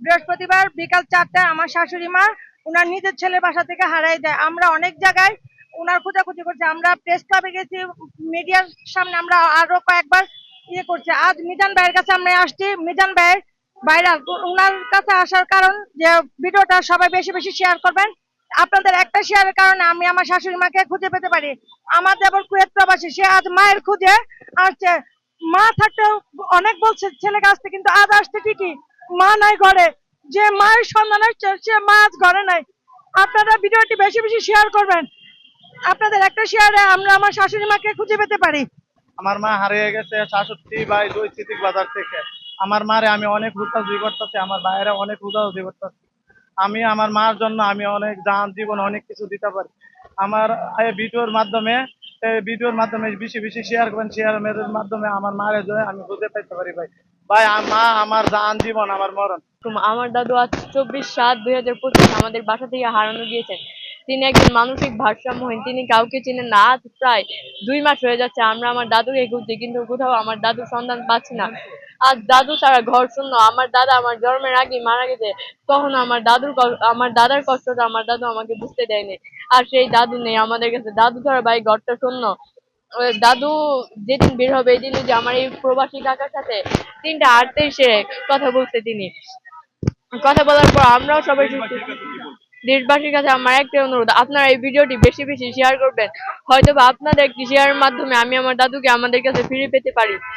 বৃহস্পতিবার বিকাল চারটায় আমার শাশুড়ি মা উনার নিজের ছেলের বাসা থেকে হারাই দেয়। আমরা অনেক জায়গায় উনার খোঁজাখুঁজি করছি। আমরা প্রেস ক্লাবে গেছি মিডিয়ার সামনে আমরা আরও কয়েকবার ইয়ে করছি। আজ মিজান ভাইয়ের কাছে আমরা আসছি। মিজান ভাইয়ের ভাইরাল উনার কাছে আসার কারণ যে ভিডিওটা সবাই বেশি বেশি শেয়ার করবেন। আপনাদের একটা শেয়ারের কারণে আমি আমার শাশুড়ি মাকে খুঁজে পেতে পারি। আমার দেবর কুয়েত প্রবাসী, সে আজ মায়ের খুঁজে আসছে। মা থাকতেও অনেক বলছে ছেলেকে আসতে কিন্তু আজ আসতে ঠিকই। মা নাই ঘরে, যে মায়ের সন্ধান সে মা আজ ঘরে নাই। আপনারা ভিডিওটি বেশি বেশি শেয়ার করবেন। আপনাদের একটা শেয়ারে আমরা আমার শাশুড়ি মাকে খুঁজে পেতে পারি। আমার মা হারিয়ে গেছে সাতষট্টি বাই দুই সিটিক বাজার থেকে। আমার মারে আমি অনেক হুতাহুতি করতেছি, আমার বাইরে অনেক হুতাহুতি করতেছি। আমি আমার মার জন্য আমি অনেক জান, জীবন অনেক কিছু দিতে পারি। আমার ভিডিওর মাধ্যমে ভিডিওর মাধ্যমে বেশি বেশি শেয়ার করবেন শেয়ারের মাধ্যমে আমার মারে জন্য আমি বুঝতে পাইতে পারি ভাই। ভাই মা, আমার জান জীবন, আমার মরণ। আমার দাদু আজ চব্বিশ সাত দুই হাজার পঁচিশ আমাদের বাসা থেকে হারানো গিয়েছেন। তিনি একজন মানসিক ভারসাম্যহীন, তিনি কাউকে চিনেন না। আজ প্রায় দুই মাস হয়ে যাচ্ছে আমরা আমার দাদুকে খুঁজছি, কিন্তু কোথাও আমার দাদুর সন্ধান পাচ্ছি না। আজ দাদু ছাড়া ঘর শূন্য আমার দাদা আমার জন্মের আগে মারা গেছে। তখন আমার দাদুর আমার দাদার কষ্টটা আমার দাদু আমাকে বুঝতে দেয়নি। আর সেই দাদু নেই আমাদের কাছে। দাদু ছাড়া ভাই ঘরটা শূন্য দাদু যেদিন বের হবে এই দিন যে আমার এই প্রবাসী কাকার সাথে তিনটা আটত্রিশে কথা বলছে তিনি। কথা বলার পর আমরাও সবাই সুস্থ দেশবাসীর কাছে আমার একটা অনুরোধ। আপনারা এই ভিডিওটি বেশি বেশি শেয়ার করবেন। হয়তো বা আপনাদের একটি শেয়ারের মাধ্যমে আমি আমার দাদুকে আমাদের কাছে ফিরে পেতে পারি।